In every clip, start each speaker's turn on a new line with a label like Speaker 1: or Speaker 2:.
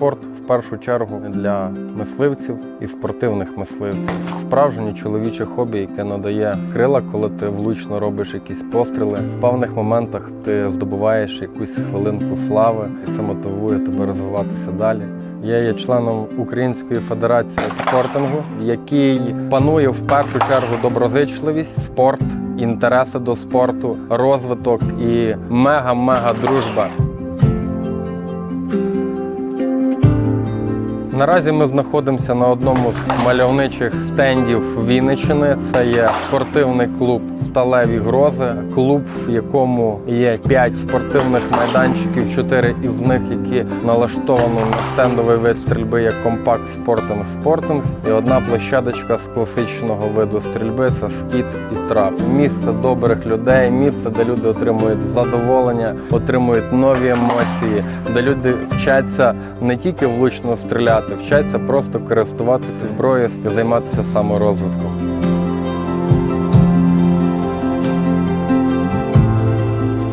Speaker 1: спорт в першу чергу для мисливців і спортивних мисливців. Справжнє чоловіче хобі, яке надає крила, коли ти влучно робиш якісь постріли. В певних моментах ти здобуваєш якусь хвилинку слави, і це мотивує тебе розвиватися далі. Я є членом Української федерації спортингу, який панує в першу чергу доброзичливість, спорт, інтереси до спорту, розвиток і мега-мега дружба. Наразі ми знаходимося на одному з мальовничих стендів Вінниччини. Це є спортивний клуб Сталеві грози, клуб, в якому є 5 спортивних майданчиків, 4 із них, які налаштовані на стендовий вид стрільби як компакт спортинг спортинг, і одна площадочка з класичного виду стрільби це скіт і трап. Місце добрих людей, місце, де люди отримують задоволення, отримують нові емоції, де люди вчаться не тільки влучно стріляти, вчаться просто користуватися зброєю займатися саморозвитком.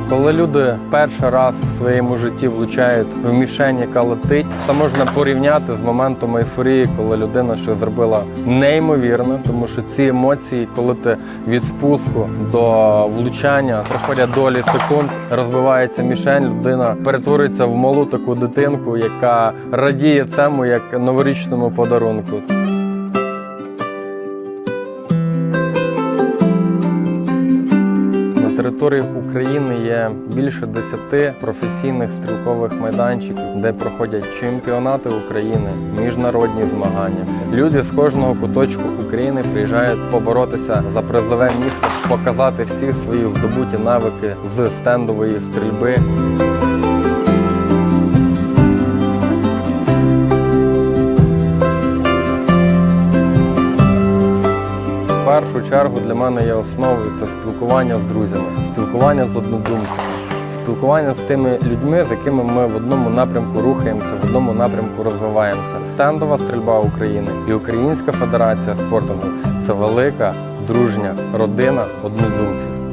Speaker 1: Коли люди перший раз в своєму житті влучають в мішень, яка летить, це можна порівняти з моментом ейфорії, коли людина щось зробила неймовірне, тому що ці емоції, коли ти від спуску до влучання проходять долі секунд, розбивається мішень, людина перетворюється в малу таку дитинку, яка радіє цьому як новорічному подарунку. Території України є більше 10 професійних стрілкових майданчиків, де проходять чемпіонати України, міжнародні змагання. Люди з кожного куточку України приїжджають поборотися за призове місце, показати всі свої здобуті навики з стендової стрільби. Першу чергу для мене є основою це спілкування з друзями, спілкування з однодумцями, спілкування з тими людьми, з якими ми в одному напрямку рухаємося, в одному напрямку розвиваємося. Стендова стрільба України і Українська федерація спорту це велика дружня родина однодумців.